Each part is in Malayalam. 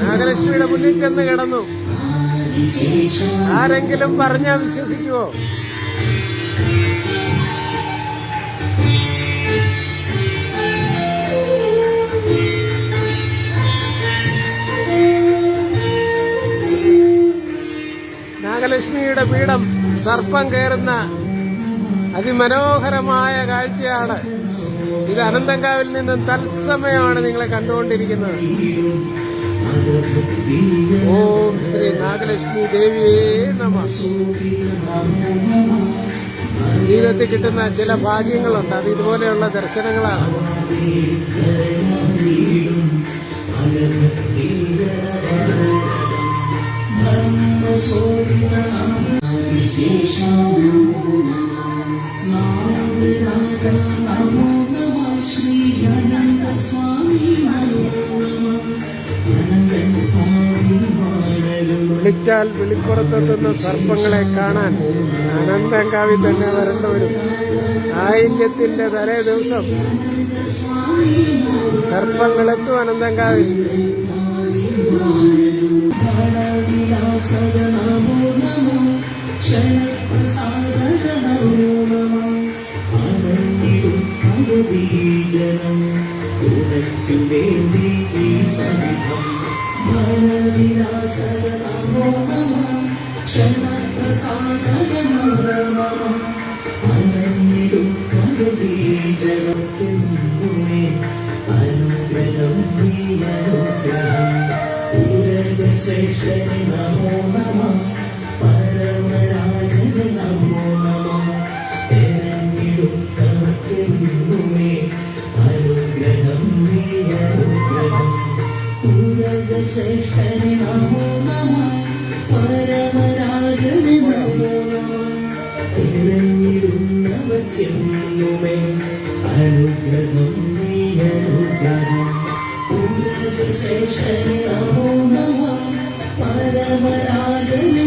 നാഗലക്ഷ്മിയുടെ മുന്നിൽ ചെന്ന് കിടന്നു. ആരെങ്കിലും പറഞ്ഞാ വിശ്വസിക്കുവോ? നാഗലക്ഷ്മിയുടെ പീഠം സർപ്പം കയറുന്ന അതിമനോഹരമായ കാഴ്ചയാണ്. ഇത് അനന്തങ്കാവിൽ നിന്നും തത്സമയമാണ് നിങ്ങളെ കണ്ടുകൊണ്ടിരിക്കുന്നത്. ഓം ശ്രീ നാഗലക്ഷ്മി ദേവിയേ നമ. ജീവിതത്തിൽ കിട്ടുന്ന ചില ഭാഗ്യങ്ങളുണ്ട്. അത് ഇതുപോലെയുള്ള ദർശനങ്ങളാണ്. വിളിച്ചാൽ വിളിപ്പുറത്തെത്തുന്ന സർപ്പങ്ങളെ കാണാൻ അനന്തങ്കാവിൽ തന്നെ വരേണ്ട വരും ആയില്യത്തിന്റെ തലേ ദിവസം സർപ്പങ്ങളെത്തും അനന്തങ്കാവിൽ ജനം ഉനക്കു വേണ്ടി ക്ഷണപ്രസാദകമോ അനന്നിടും കരുതി ജനക്കെന്നുമേ തിരഞ്ഞിടുന്നവയ്ക്കെന്നുമേ അനുഗ്രഹം നീ അനുഗ്രഹം ഉലകശേഷന് നമോ നമ പരമരാജന്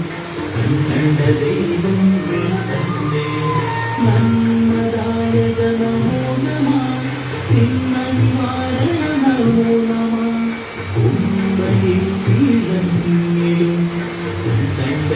കണ്ട ദൈവം വേദന്റെ നന്മദായക നമോ നമ നിന്ന നിവാരണ നമോ നമ കുമ്പയിൽ പിഴങ്ങിലും കണ്ട